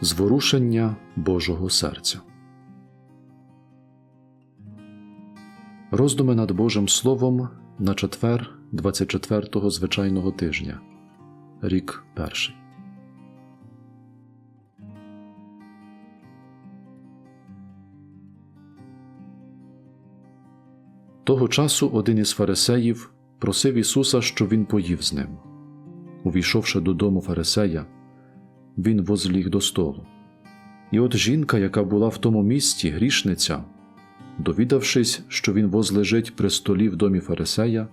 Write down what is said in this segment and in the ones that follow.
Зворушення Божого серця. Роздуми над Божим Словом на четвер 24-го звичайного тижня. Рік перший. Того часу один із фарисеїв просив Ісуса, щоб він поїв з ним. Увійшовши додому фарисея, він возліг до столу. І от жінка, яка була в тому місці, грішниця, довідавшись, що він возлежить при столі в домі фарисея,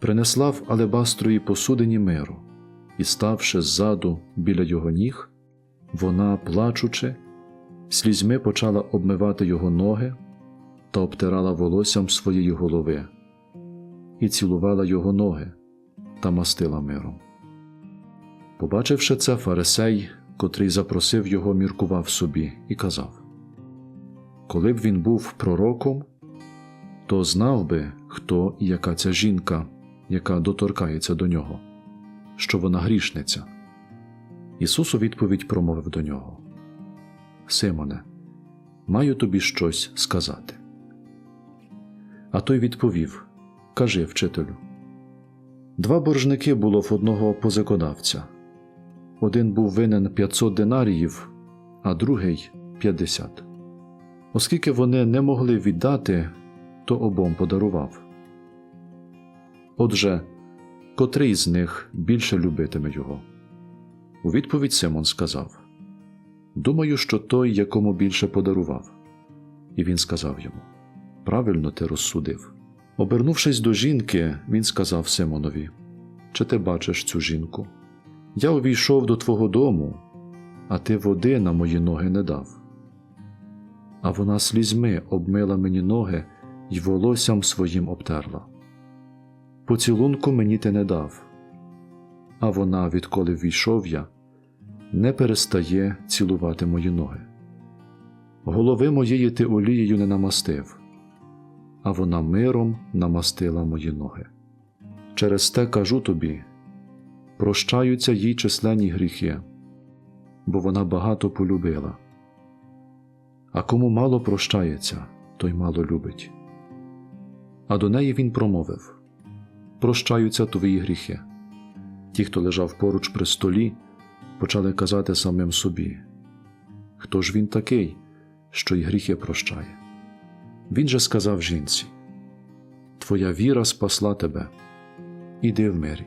принесла в алебастровій посудині миру, і, ставши ззаду біля його ніг, вона, плачучи, слізьми почала обмивати його ноги та обтирала волоссям своєї голови, і цілувала його ноги та мастила миром. Побачивши це, фарисей, котрий запросив його, міркував собі і казав: Коли б він був пророком, то знав би, хто і яка ця жінка, яка доторкається до нього, що вона грішниця. Ісус у відповідь промовив до нього: Симоне, маю тобі щось сказати. А той відповів: Кажи, вчителю. Два боржники було в одного позикодавця. Один був винен 500 динаріїв, а другий 50. Оскільки вони не могли віддати, то обом подарував. Отже, котрий з них більше любитиме його? У відповідь Симон сказав: Думаю, що той, якому більше подарував. І він сказав йому: Правильно ти розсудив. Обернувшись до жінки, він сказав Симонові: Чи ти бачиш цю жінку? Я увійшов до твого дому, а ти води на мої ноги не дав. А вона слізьми обмила мені ноги й волоссям своїм обтерла. Поцілунку мені ти не дав, а вона, відколи ввійшов я, не перестає цілувати мої ноги. Голови моєї ти олією не намастив, а вона миром намастила мої ноги. Через те кажу тобі прощаються їй численні гріхи, бо вона багато полюбила. А кому мало прощається, той мало любить. А до неї він промовив Прощаються твої гріхи. Ті, хто лежав поруч при столі, почали казати самим собі Хто ж він такий, що й гріхи прощає? Він же сказав жінці Твоя віра спасла тебе, іди в мирі.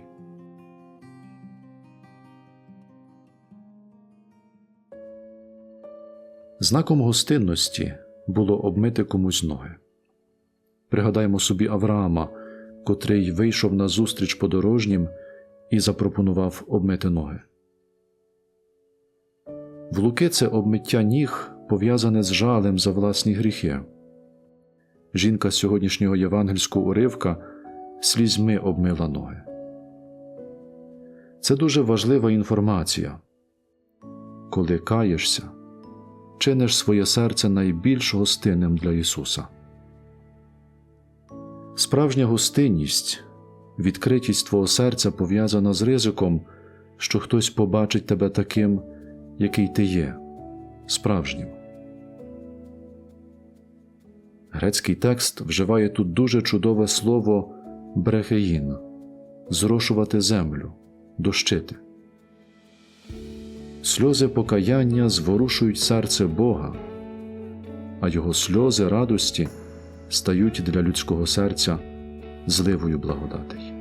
Знаком гостинності було обмити комусь ноги. Пригадаємо собі Авраама, котрий вийшов на зустріч подорожнім і запропонував обмити ноги. В Луки це обмиття ніг пов'язане з жалем за власні гріхи. Жінка з сьогоднішнього євангельського уривка слізьми обмила ноги. Це дуже важлива інформація. Коли каєшся, чиниш своє серце найбільш гостинним для Ісуса. Справжня гостинність, відкритість твого серця пов'язана з ризиком, що хтось побачить тебе таким, який ти є, справжнім. Грецький текст вживає тут дуже чудове слово брехеїн зрошувати землю, дощити. Сльози покаяння зворушують серце Бога, а його сльози радості стають для людського серця зливою благодатей.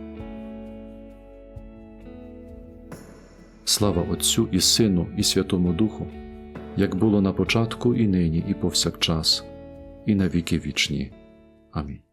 Слава Отцю і Сину, і Святому Духу, як було на початку, і нині, і повсякчас, і на віки вічні. Амінь.